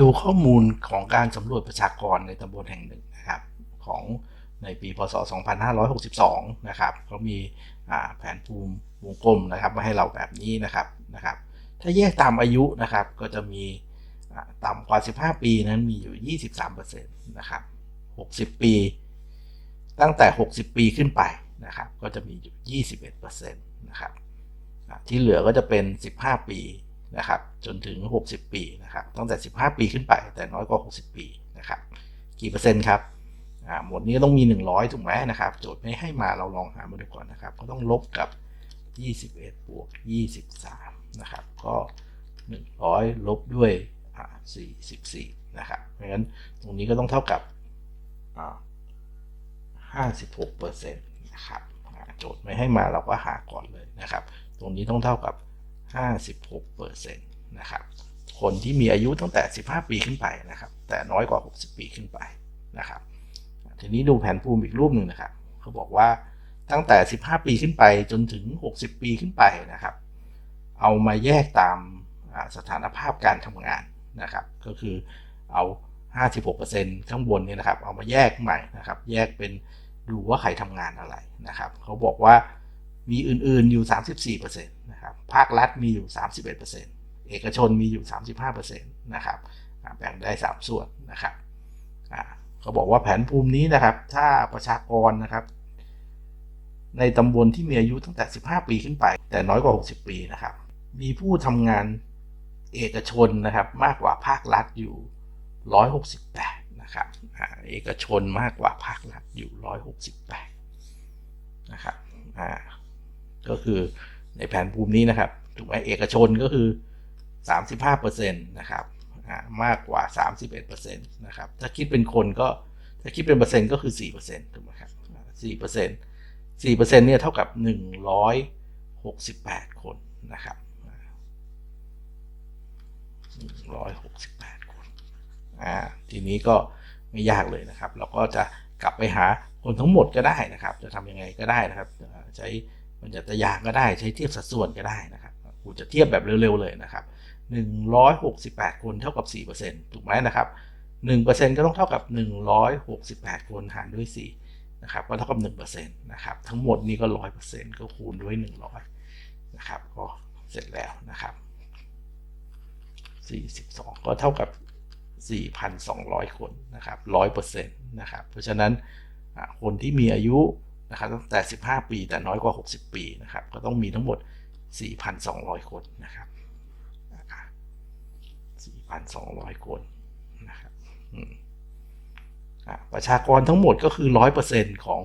ดูข้อมูลของการสำรวจประชากรในตำบลแห่งหนึ่งนะครับของในปีพศ 2562 นะครับเขามีแผนภูมิวงกลมนะครับมาให้เราแบบนี้นะครับนะครับ ถ้าแยกตามอายุนะครับก็จะมีต่ำกว่า 15 ปีนั้นมีอยู่ 23%นะครับ 60 ปี ตั้งแต่ 60 ปีขึ้นไปนะครับ ก็จะมีอยู่ 21%นะครับ ที่เหลือก็จะเป็น 15 ปี นะครับจนถึง 60 ปีนะครับตั้งแต่ 15 ปีขึ้นไป แต่น้อยกว่า 60 ปีนะครับกี่เปอร์เซ็นต์ครับอ่าหมวดนี้ต้องมี 100 ถูกไหมนะครับ โจทย์ไม่ให้มาเราลองหามาดูก่อนนะครับ ก็ต้องลบกับ 21 บวก 23 นะครับ ก็ 100 ลบด้วยอ่า44 นะครับเพราะฉะนั้นตรงนี้ก็ต้องเท่ากับอ่า56เปอร์เซ็นต์นะครับ โจทย์ไม่ให้มาเราก็หาก่อนเลยนะครับ ตรงนี้ต้องเท่ากับ 56เปอร์เซ็นต์นะครับ คนที่มีอายุตั้งแต่ 15 ปีขึ้นไปนะครับ แต่น้อยกว่า 60 ปีขึ้นไปนะครับ ทีนี้ดูแผนภูมิอีกรูปหนึ่งนะครับ เขาบอกว่าตั้งแต่ 15 ปีขึ้นไปจนถึง 60 ปีขึ้นไปนะครับ เอามาแยกตามสถานภาพการทำงานนะครับ ก็คือเอา 56%ข้างบนเนี่ยนะครับ เอามาแยกใหม่นะครับ แยกเป็นดูว่าใครทำงานอะไรนะครับ เขาบอกว่า มีอื่นๆอยู่ 34%นะครับภาครัฐมีอยู่ 31%เอกชนมีอยู่ 35%นะครับแบ่งได้ 3 ส่วนนะครับเขาบอกว่าแผนภูมินี้นะครับ ถ้าประชากรนะครับ ในตำบลที่มีอายุตั้งแต่ 15 ปีขึ้นไป แต่น้อยกว่า 60 ปีนะครับ มีผู้ทำงานเอกชนนะครับ มากกว่าภาครัฐอยู่ 168 นะครับเอกชนมากกว่าภาครัฐอยู่ 168 นะครับอ่า ก็คือในแผนภูมินี้นะครับถูกไหมเอกชนก็คือ 35%นะครับมากกว่า 31%นะครับ ถ้าคิดเป็นคนก็ ถ้าคิดเป็นเปอร์เซ็นต์ก็คือ 4%ถูกไหมครับอ่า4% 4%เนี่ยเท่ากับ 168 คนนะครับ168 คนอ่าทีนี้ก็ไม่ยากเลยนะครับ เราก็จะกลับไปหาคนทั้งหมดก็ได้นะครับ จะทำยังไงก็ได้นะครับ ใช้ บรรจัตยางก็ได้ใช้เทียบสัดส่วนก็ได้นะครับกูจะเทียบแบบเร็วๆเลยนะครับ168 คนเท่ากับ 4%ถูกไหมนะครับ 1%ก็ต้องเท่ากับ 168 คนหารด้วย 4 นะครับ ก็เท่ากับ 1%นะครับ ทั้งหมดนี้ก็ 100%ก็คูณด้วย 100 นะครับ ก็เสร็จแล้วนะครับ 42 ก็เท่ากับ 4,200 คนนะครับ 100%นะครับ เพราะฉะนั้นคนที่มีอายุ นะครับตั้งแต่ 15 ปีแต่น้อยกว่า 60 ปีนะครับก็ต้องมีทั้งหมด 4,200 คนนะครับอ่า4,200 คนนะครับประชากรทั้งหมดก็คือ 100%ของ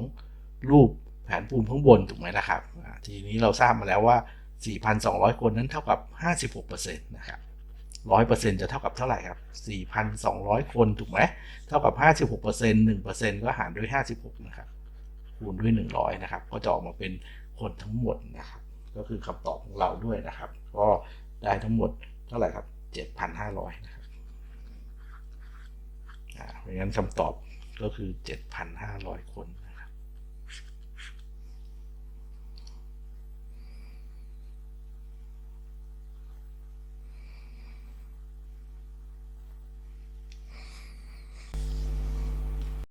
รูปแผนภูมิข้างบนถูกไหมนะครับ ทีนี้เราทราบมาแล้วว่า 4,200 คนนั้นเท่ากับ 56%นะครับร้อยเปอร์เซ็นจะเท่ากับเท่าไหร่ครับสี่พันสองร้อยคนถูกไหมเท่ากับห้าสิบหกเปอร์เซ็นหนึ่งเปอร์เซ็นก็หารด้วยห้าสิบหกนะครับ คูณด้วยหนึ่งร้อยนะครับ ก็จะออกมาเป็นคนทั้งหมดนะครับ ก็คือคำตอบของเราด้วยนะครับ ก็ได้ทั้งหมดเท่าไหร่ครับเจ็ดพันห้าร้อยนะครับอ่าเพราะงั้นคำตอบก็คือเจ็ดพันห้าร้อยคน